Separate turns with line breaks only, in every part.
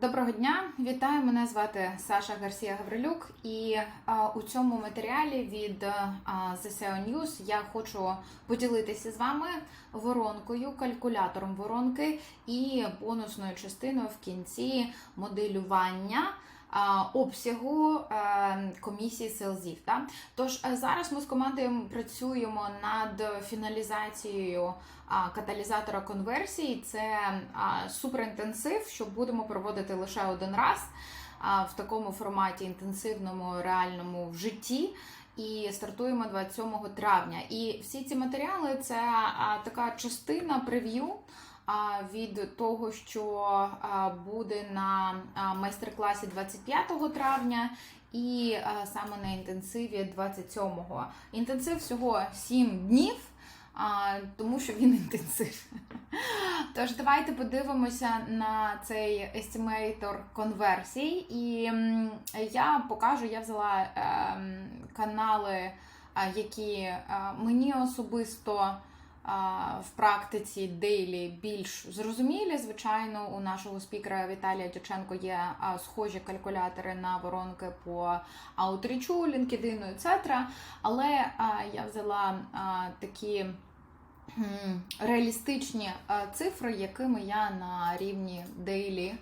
Доброго дня, вітаю! Мене звати Саша Гарсія Гаврилюк, і а, у цьому матеріалі від а, The SEO News я хочу поділитися з вами воронкою, калькулятором воронки і бонусною частиною в кінці моделювання. Обсягу е, комісії селзів. Тож е, зараз ми з командою працюємо над фіналізацією каталізатора конверсії. Це суперінтенсив, що будемо проводити лише один раз в такому форматі інтенсивному, реальному в житті. І стартуємо 27 травня. І всі ці матеріали це така частина прев'ю від того, що буде на майстер-класі 25 травня. І а, саме на інтенсиві 27-го. Інтенсив всього 7 днів, а, тому що він інтенсив. Тож давайте подивимося на цей естімейтор конверсій. І я покажу, я взяла ем, канали, які е, мені особисто в практиці дейлі більш зрозумілі. Звичайно, у нашого спікера Віталія Дяченко є схожі калькулятори на воронки по аутрічу, LinkedIn, etc. Але я взяла такі реалістичні цифри, якими я на рівні дейлі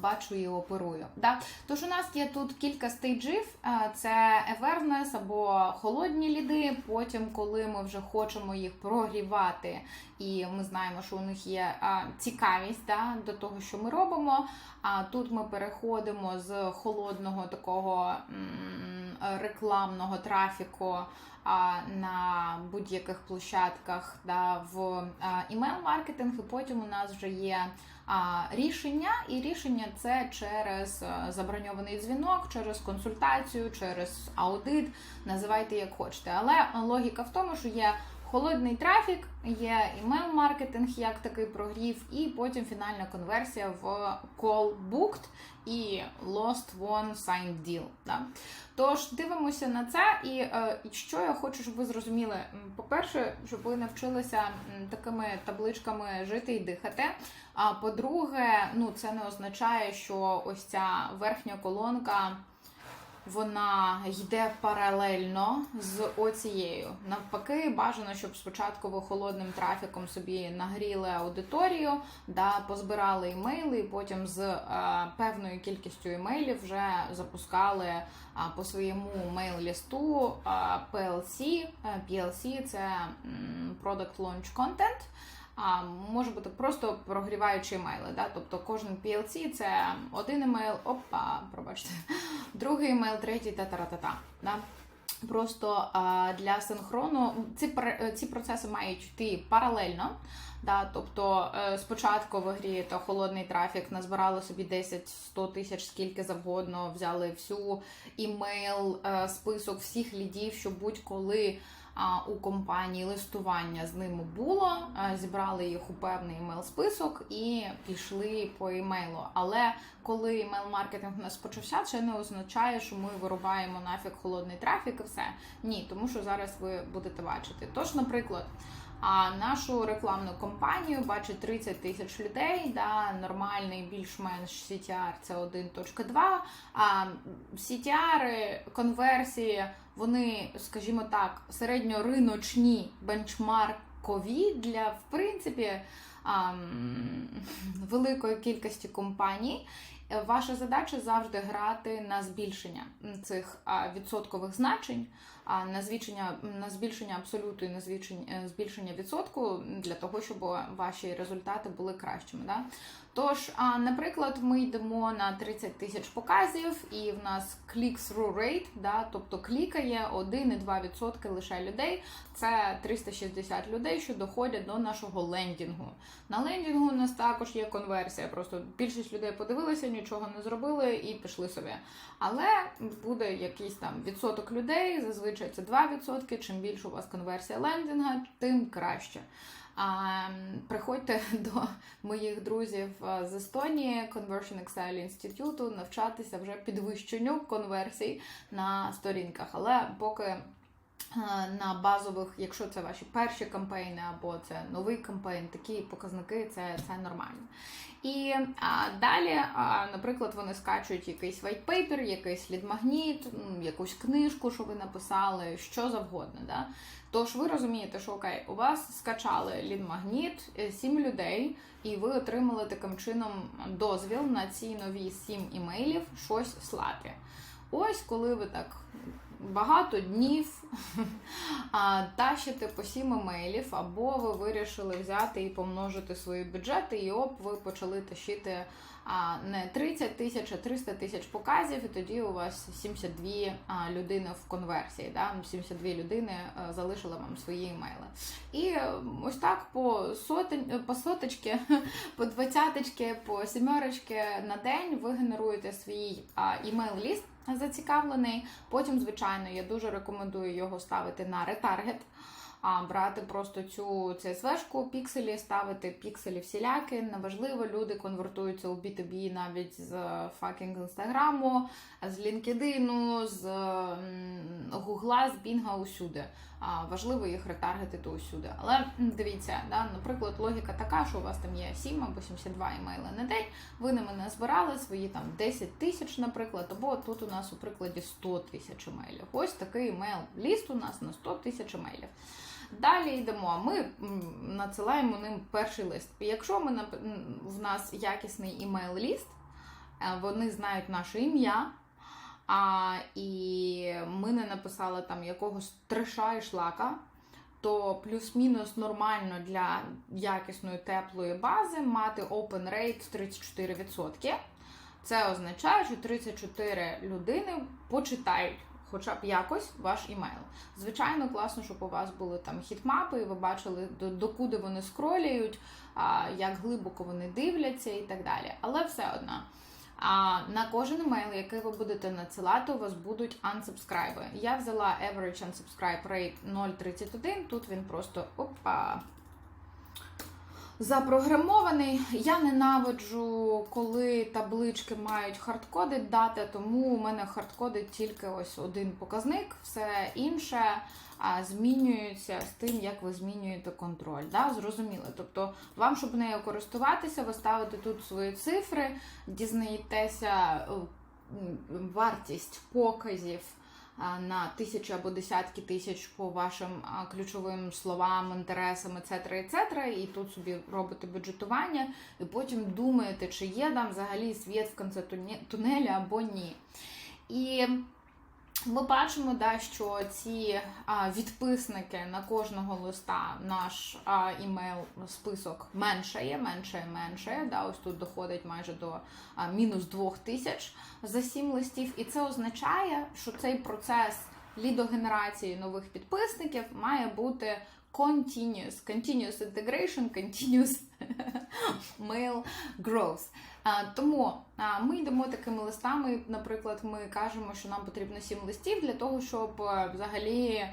бачу і оперую. Да? Тож у нас є тут кілька стейджів: це awareness або холодні ліди. Потім, коли ми вже хочемо їх прогрівати, і ми знаємо, що у них є цікавість да, до того, що ми робимо. А тут ми переходимо з холодного такого рекламного трафіку. На будь-яких площадках да, в імейл-маркетинг, і потім у нас вже є рішення, і рішення це через е, заброньований дзвінок, через консультацію, через аудит. Називайте як хочете. Але логіка в тому, що є холодний трафік, є імейл-маркетинг, як такий прогрів, і потім фінальна конверсія в call booked і lost won signed deal. Да? Тож дивимося на це, і е, і що я хочу, щоб ви зрозуміли. По-перше, щоб ви навчилися такими табличками жити і дихати. А по-друге, ну це не означає, що ось ця верхня колонка. Вона йде паралельно з оцією. Навпаки, бажано, щоб спочатку ви холодним трафіком собі нагріли аудиторію, да, позбирали імейли, і потім з е, певною кількістю імейлів вже запускали а, по своєму мейл-лісту а, PLC. Е, PLC це Product Launch Content. А може бути просто прогріваючі емейли. Да? Тобто кожен PLC це один емейл, опа, пробачте, другий емейл, третій та та Да? Просто для синхрону ці, ці процеси мають йти паралельно. Да, тобто е, спочатку ви грієте холодний трафік, назбирали собі 10-100 тисяч, скільки завгодно, взяли всю імейл, е, список всіх лідів, що будь-коли у компанії листування з ними було, зібрали їх у певний імейл-список і пішли по імейлу. Але коли імейл-маркетинг у нас почався, це не означає, що ми вирубаємо нафіг холодний трафік і все. Ні, тому що зараз ви будете бачити. Тож, наприклад. А нашу рекламну кампанію бачить 30 тисяч людей. Да, нормальний більш-менш CTR це 1.2. А CTR, конверсії, вони, скажімо так, середньориночні бенчмаркові для, в принципі, великої кількості компаній. Е, Ваша задача завжди грати на збільшення цих відсоткових значень, а на збільшення на збільшення абсолюту і на збільшення, збільшення відсотку для того, щоб ваші результати були кращими. Да? Тож, наприклад, ми йдемо на 30 тисяч показів, і в нас click-through rate, да, тобто клікає 1,2% лише людей. Це 360 людей, що доходять до нашого лендінгу. На лендінгу у нас також є конверсія. Просто більшість людей подивилися, нічого не зробили і пішли собі. Але буде якийсь там відсоток людей, зазвичай це 2%. Чим більше у вас конверсія лендінга, тим краще. Приходьте до моїх друзів з Естонії, Conversion Excel інституту, навчатися вже підвищенню конверсій на сторінках. Але поки на базових, якщо це ваші перші кампейни або це новий кампейн, такі показники це, це нормально. І а, далі, а, наприклад, вони скачують якийсь paper, якийсь лідмагніт, якусь книжку, що ви написали, що завгодно. Да? Тож ви розумієте, що окей, у вас скачали лідмагніт, е, сім людей, і ви отримали таким чином дозвіл на ці нові сім імейлів щось слати. Ось коли ви так багато днів тащите по сім емейлів, або ви вирішили взяти і помножити свої бюджети, і оп, ви почали тащити а, не 30 тисяч, а 300 тисяч показів, і тоді у вас 72 а, людини в конверсії. Да? 72 людини залишили вам свої емейли. І е, ось так по сотень, по соточки, по двадцяточки, по сімерочки на день ви генеруєте свій імейл-ліст зацікавлений. Потім, звичайно, я дуже рекомендую його ставити на ретаргет. А брати просто цю CSV-шку, пікселі, ставити пікселі всіляки. Неважливо, люди конвертуються у B2B навіть з факінг інстаграму, з LinkedIn, з Гугла, з Бінга усюди. Важливо їх ретаргетити усюди. Але дивіться, да, наприклад, логіка така, що у вас там є 7 або 72 емейли на день. Ви ними не збирали свої там 10 тисяч, наприклад, або тут у нас у прикладі 100 тисяч емейлів. Ось такий емейл-ліст у нас на 100 тисяч емейлів. Далі йдемо. Ми надсилаємо ним перший лист. Якщо ми в нас якісний імейл-ліст, е, вони знають наше ім'я. А, і ми не написали там якогось триша і шлака, то плюс-мінус нормально для якісної теплої бази мати open rate 34%. Це означає, що 34 людини почитають хоча б якось ваш імейл. Звичайно, класно, щоб у вас були там хітмапи, і ви бачили, докуди вони скролюють, як глибоко вони дивляться і так далі. Але все одно. На кожен емейл, який ви будете надсилати, у вас будуть unsubscribe. Я взяла average unsubscribe rate 0,31. Тут він просто опа. Запрограмований. Я ненавиджу, коли таблички мають хардкоди дати, тому у мене хардкодить тільки ось один показник, все інше змінюється з тим, як ви змінюєте контроль. Да? Зрозуміло. Тобто, вам, щоб нею користуватися, ви ставите тут свої цифри, дізнаєтеся е, вартість показів на тисячі або десятки тисяч по вашим ключовим словам, інтересам, etc., etc., і тут собі робите бюджетування, і потім думаєте, чи є там взагалі світ в кінці туне- тунеля або ні. І ми бачимо, да, що ці а, відписники на кожного листа наш а, імейл список меншає, меншає, меншає. Да, ось тут доходить майже до а, мінус двох тисяч за сім листів. І це означає, що цей процес лідогенерації нових підписників має бути continuous, continuous integration, continuous mail growth. А, Тому ми йдемо такими листами. Наприклад, ми кажемо, що нам потрібно сім листів для того, щоб е, взагалі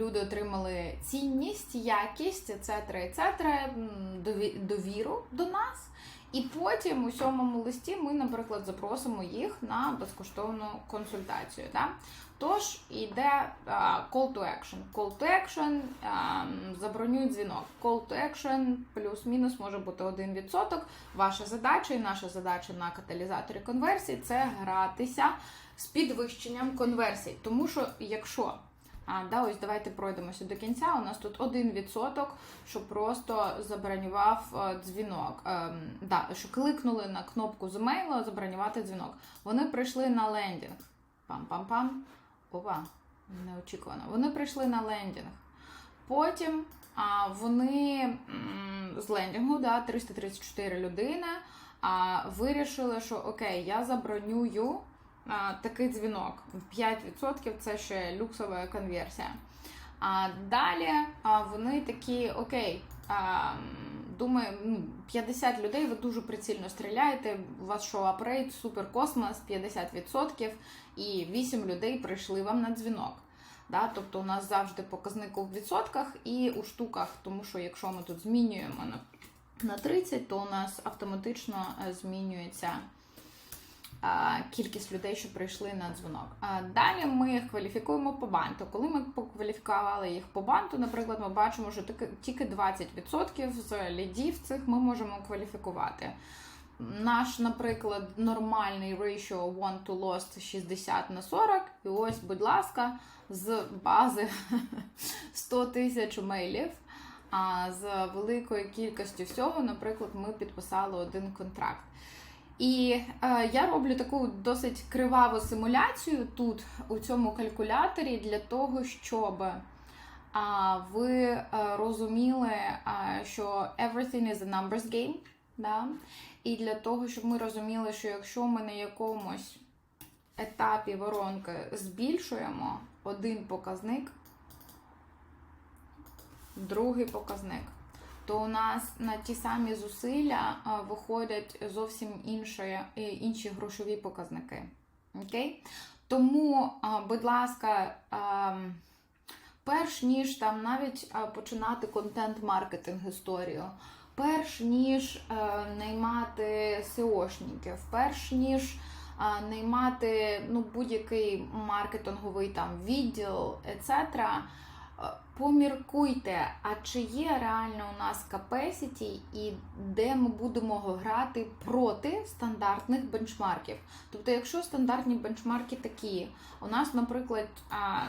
люди отримали цінність, якість, etc., м, довіру до нас. І потім у сьомому листі ми, наприклад, запросимо їх на безкоштовну консультацію. Да? Тож йде call to action. Call to action, м, дзвінок. Call to action плюс-мінус може бути 1%. Ваша задача і наша задача на каталізаторі конверсій це гратися з підвищенням конверсій. Тому що якщо а, да, ось давайте пройдемося до кінця. У нас тут 1%, що просто забронював е, дзвінок. Ем, да, що кликнули на кнопку з емейлу забронювати дзвінок. Вони прийшли на лендінг. Пам-пам-пам. Опа, неочікувано. Вони прийшли на лендінг. Потім а, вони з лендінгу, да, 334 людини, а, вирішили, що окей, я забронюю такий дзвінок. 5% це ще люксова конверсія. А далі а, вони такі, окей, а, думаю, ну, 50 людей, ви дуже прицільно стріляєте. У вас шоу апрейт, супер космос, 50%, і 8 людей прийшли вам на дзвінок. Да? Тобто у нас завжди показник у відсотках і у штуках, тому що якщо ми тут змінюємо на, на 30, то у нас автоматично е, змінюється кількість людей, що прийшли на дзвонок. Далі ми їх кваліфікуємо по банту. Коли ми покваліфікували їх по банту, наприклад, ми бачимо, що тільки- тільки 20% з лідів цих ми можемо кваліфікувати. Наш, наприклад, нормальний ratio one to lost 60 на 40. І ось, будь ласка, з бази 100 тисяч мейлів. А з великою кількістю всього, наприклад, ми підписали один контракт. І е, я роблю таку досить криваву симуляцію тут, у цьому калькуляторі, для того, щоб а, ви е, розуміли, а, що everything is a numbers game. Да? І для того, щоб ми розуміли, що якщо ми на якомусь етапі воронки збільшуємо один показник, другий показник, то у нас на ті самі зусилля виходять зовсім інші, е, інші грошові показники. Окей? Тому, будь ласка, перш ніж там навіть починати контент-маркетинг історію, перш ніж е, наймати SEOшників, перш ніж наймати ну, будь-який маркетинговий там відділ, etc., поміркуйте, а чи є реально у нас capacity і де ми будемо грати проти стандартних бенчмарків. Тобто, якщо стандартні бенчмарки такі, у нас, наприклад,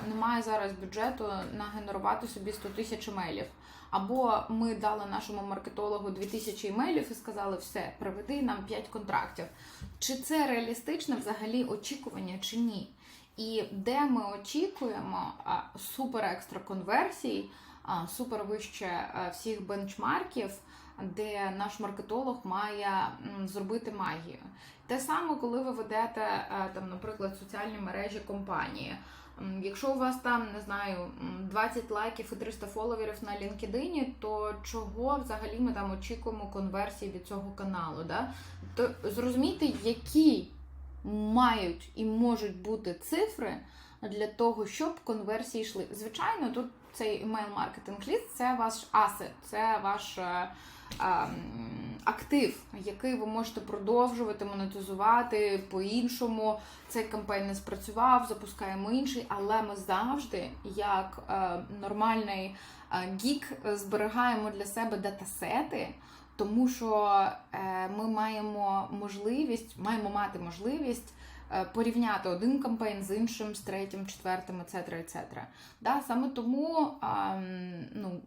немає зараз бюджету нагенерувати собі 100 тисяч емейлів. Або ми дали нашому маркетологу 2000 емейлів і сказали, все, приведи нам 5 контрактів. Чи це реалістичне взагалі очікування, чи ні? І де ми очікуємо супер екстра конверсій, супер вище всіх бенчмарків, де наш маркетолог має зробити магію. Те саме, коли ви ведете е, там, наприклад, соціальні мережі компанії. Якщо у вас там не знаю 20 лайків і 300 фоловерів на LinkedIn, то чого взагалі ми там очікуємо конверсії від цього каналу? Да? То зрозумійте, які мають і можуть бути цифри для того, щоб конверсії йшли. Звичайно, тут цей email-маркетинг ліст це ваш асет, це ваш е, е, актив, який ви можете продовжувати монетизувати по-іншому. Цей кампейн не спрацював, запускаємо інший, але ми завжди, як е, нормальний е, гік, зберігаємо для себе датасети. Тому що е, ми маємо можливість, маємо мати можливість е, порівняти один кампейн з іншим, з третім, четвертим, etc. etc. Да, саме тому ну,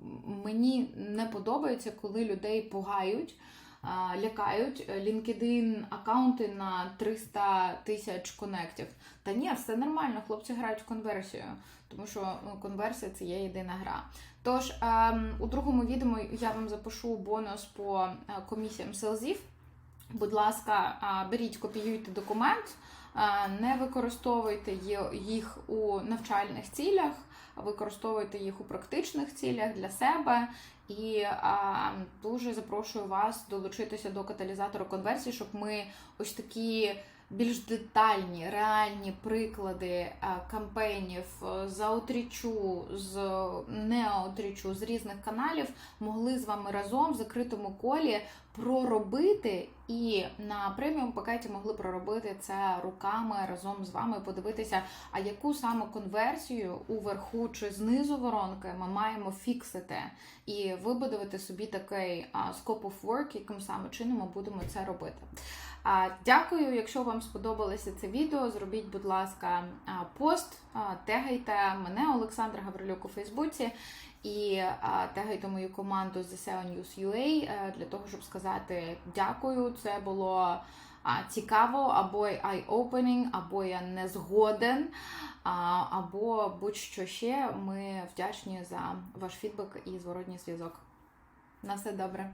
мені не подобається, коли людей пугають, лякають LinkedIn аккаунти на 300 тисяч конектів. Та ні, все нормально, хлопці грають в конверсію, тому що ну, конверсія це є єдина гра. Тож ем, у другому відео я вам запишу бонус по е, комісіям селзів. Будь ласка, беріть, копіюйте документ, не використовуйте їх у навчальних цілях, а використовуйте їх у практичних цілях для себе. І а, дуже запрошую вас долучитися до каталізатору конверсії, щоб ми ось такі більш детальні, реальні приклади кампейнів е, з аутрічу, з неаутрічу, з різних каналів могли з вами разом в закритому колі проробити і на преміум пакеті могли проробити це руками разом з вами, подивитися, а яку саме конверсію уверху чи знизу воронки ми маємо фіксити, і вибудувати собі такий scope of work, яким саме чином ми будемо це робити. Дякую, якщо вам сподобалося це відео, зробіть, будь ласка, пост, тегайте мене, Олександра Гаврилюк у Фейсбуці, і тегайте мою команду The SEO News UA е, для того, щоб сказати дякую. Це було цікаво, або eye-opening, або я не згоден, або будь-що ще. Ми вдячні за ваш фідбек і зворотній зв'язок. На все добре.